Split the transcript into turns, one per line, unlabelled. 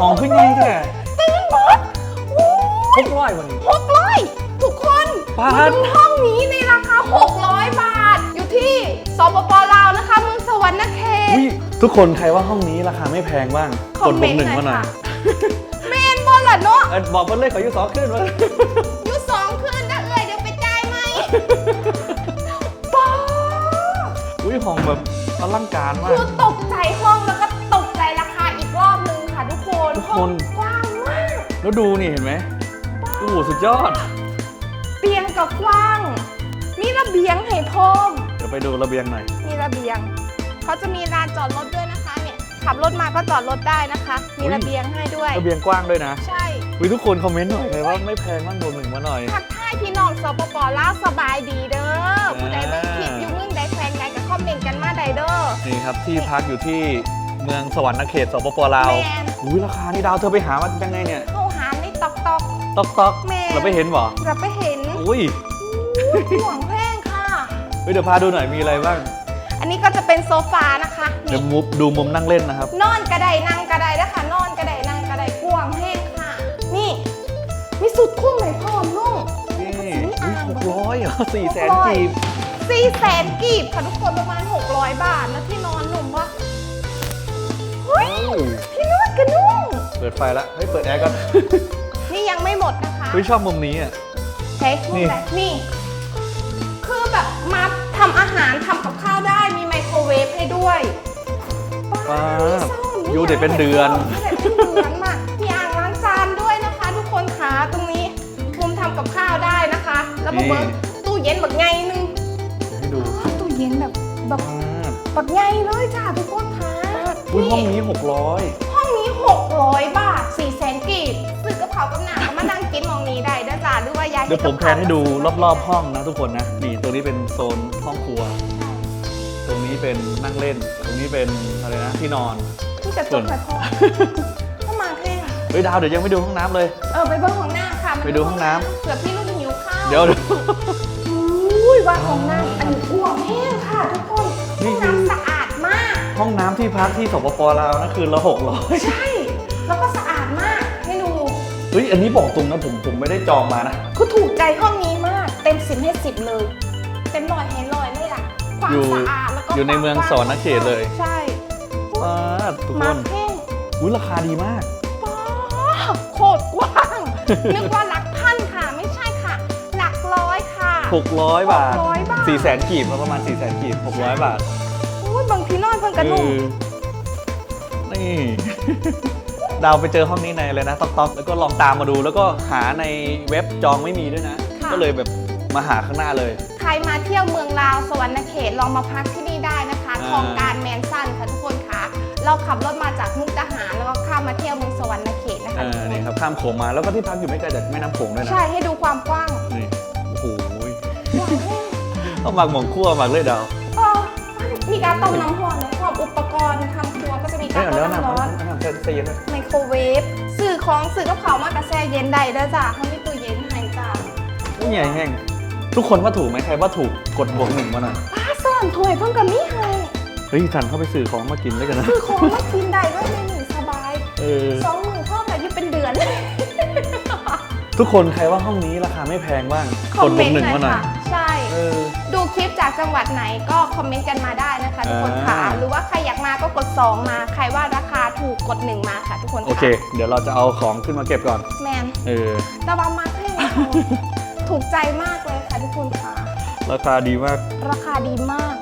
ห้องขึ้นไงแท้
ตื่นบอส
หกร้อยวันนี้
หกร้อยทุกคน
ปาด
มาดูห้องนี้ในราคา 600 บาท อยู่ที่สปปลาวนะคะเมืองสวรรณเขต
อุ๊ยทุกคนใครว่าห้องนี้ราคาไม่แพงบ้าง
คอก
ด
มเม
บวนก
ต์
หนึ่ง
หน่
มา
อย
หน่อย
ค่ะเมนบอลล่ะเนาะ
เอ้ยบอกมันเลยขออยู่สองขึ้นมา
อยู่สองคืนนะเอ่ยเดี๋ยวไปจ่ายไหมป้า
อุ้ยห้องแบบอลังการมา
คื
ก
อตกใจห้อง คนทุกห้
ค
อนงกว้างมาก
แล้วดูนี่เห็นไหมโอ้โหสุดยอด
เตียงก็กว้าง มีระเบียงให้พร้อม
เดี๋ยวไปดูระเบียงหน่อย
มีระเบียง เขาจะมีลานจอดรถด้วยนะคะเนี่ยขับรถมาก็จอดรถได้นะคะ มี
อุ๊ย
ระเบียงให้ด้วย
ระเบียงกว้างด้วยนะ
ใช่
อุ้ยทุกคนคอมเมนต์หน่อยเลยว่าไม่แพงบ้างโดนหนึ่งมาหน่อย
ทักทายพี่น้องสปปลาวสบายดีเด้อผู้ใดเบิ่งคลิป
อ่า
อยู่เมืองใดแฟนใดก็คอมเมนต์กันมาได้เด้อ
นี่ครับที่พักอยู่ที่ เมืองสวรรค์เขตสปปลาว
แมน
อุ้ยราคานี่ดาวเธอไปหามายังไงเนี่ย
เข้าหาในตอกตอก
ตอกตอก
แม่
เราไปเห็นบ่
เราไปเห็น
อุ้ย
ห่วงแพงค่ะ
เฮ้ยเดี๋ยวพาดูหน่อยมีอะไรบ้าง
อันนี้ก็จะเป็นโซฟานะคะ
เดี๋ยว
นี่
มุบดูมุมนั่งเล่นนะครับ
นอนกระไดนั่งกระไดนะคะนอนกระไดนั่งกระไดกวางแห้งค่ะ นี่มีสุดคุ้มไหนพร้อมนุ่ง
นี่
มี
อุ้ย
อ่าง
หกร้อยเหรอสี่แสน
หกร้อย
กีบ
สี่แสนกีบค่ะทุกคนประมาณ 600 บาท แล้วที่นอนหนุ่มวะ เฮ้ยที่นอนกระนุ่ง
เปิดไฟแล้วเฮ้ยเปิดแอร์ก่อน
นี่ยังไม่หมดนะคะ
เฮ้ยชอบมุมนี้อะ
เฮ้ย
นี่
นี่นี่ คือแบบมาทำอาหารทำกับข้าวได้มีไมโครเวฟให้ด้วย
ป้า
มี
บ
ซ่อม
อยู่เด็ดเป็นเดือน
อยู่เด็ดเป็นเดือนมากมีอ่างล้างจานด้วยนะคะ ทุกคนขาตรงนี้มุมทำกับข้าวได้นะคะ แล้วมาเบิร์ตู้เย็นแบบไงนึง
เดี๋ยวให้ดู
ตู้เย็นแบบแบบ
ป้าบ
แบบไงเลยจ้าทุกคนคะ
อุ้ยห้องนี้หกร้อย
ห้องนี้ 600 บาท4แสนกีบซื้อกระเพรากับหนังก็มานั่งกินมองนี้ได้เด้อจ้าหรือว่าอยาก
เดี๋ยวผมแพนให้ดูรอบๆห้องนะทุกคนนะ นี่ตรงนี้เป็นโซนห้องครัว ตรงนี้เป็นนั่งเล่น ตรงนี้เป็นอะไรนะที่นอน
ที่จะจบไปพอเข้ามาแค่
เฮ้ยดาวเดี๋ยวยังไม่ดูห้องน้ำเลย
เออไปเบิ้งของหน้าค่ะมัน
ไปดูห้องน้ำ
เผื่อพี่ลูกหิวข้าว
เดี๋ยวเดี๋ยว
อุ้ยว่าของน้ำอันนี้อ้วกแห้งค่ะทุกคน
นี่
ห้อง
คือ ห้องน้ำที่พักที่สปปลาวนะคืนละหกร้อย
ใช่ แล้วก็สะอาดมากให้ดู
เฮ้ยอันนี้บอกตรงนะผมผมไม่ได้จองมานะ
คือถูกใจห้องนี้มาก เต็มสิบให้สิบเลย เต็มร้อยให้ร้อยเลยล่ะความ
อยู่
สะอาดแล้วก็
อยู่ในเมือง
ควา
สวรรณเขตเลย
ใช่
ป้าดทุกค
มานแห้ง
อุ้ยราคาดีมาก
ป้าบโคตรกว้าง นึกว่าหลักพันค่ะไม่ใช่ค่ะ หลักร้อยค่ะ
600 บาท
600บาท
4แสนกีบประมาณ4แสนกีบ600 บาท
อุ้ย บางทีนอนเพิ่งกระนุ่ม
คือนี่ ดาวไปเจอห้องนี้ในอะไรนะต๊อกต๊อกแล้วก็ลองตามมาดู แล้วก็หาในเว็บจองไม่มีด้วยนะ
ค่ะ
ก็เลยแบบมาหาข้างหน้าเลย
ใครมาเที่ยวเมืองลาวสวรรณเขตลองมาพักที่นี่ได้นะคะ
อ่า
คลองการแมนสันค่ะทุกคนค่ะเราขับรถมาจากมุกดาหารแล้วก็ข้ามมาเที่ยวเมืองสวรรณเขตนะคะ
อ่า
ทุกคน
นี่ครับข้ามโขงมาแล้วก็ที่พักอยู่ไม่ไกลจากแม่น้ำโขงด้วยนะ
ใช่ให้ดูความกว้าง
นี่ โอ้โห
กว้างแห้ง
เอาหมักหมองคั่วหมักเลยดาว
เออมีการต้มน้ำร้อนและพร้ อมอุปกรณ์ทำครัวก็จะมี
เฮ้
กายร
เอา
ต้ม
แล้วนะ
น้ำร้อน
น้ำใส่ใส่เย็นเลย
ไมโครเวฟสื่อของสื่อกับเขาวมากระแซเย็นได้เด้อจ้ะเขามีตู้เย็นให้จ้ะ
นี่ใหญ่แห้งทุกคนว่าถูกไหมใครว่าถูกกดบวกหนึ่งมาหน่อย
ป้าซ่อนถ้วยเพิ่งกับมีให้
เฮ้ยทันเข้าไปซื้อของมากินด้วยกันนะ
สื่อของมากินได้ด้วยในหนึ่งสบาย
เออ
สองหมื่นพ่อกับยุเป็นเดือน
ทุกคนใครว่าห้องนี้ราคาไม่แพงบ้าง
คอกม
ด
เม
บวนก
ต์
หนึ่ง
หน่อย
มาหน่อย
ค่ะใช่
เออ
ดูคลิปจากจังหวัดไหนก็คอมเมนต์กันมาได้นะคะทุกคนค่ะ
อ่า
หรือว่าใครอยากมาก็กด 2 มา ใครว่าราคาถูกกด 1 มาค่ะทุกคนค่ะ
โอเคเดี๋ยวเราจะเอาของขึ้นมาเก็บก่อน
แมน
เออ
ระวังมากให้เราถูกใจมากเลยค่ะทุกคนค่ะ
ราคาดีมาก
ราคาดีมาก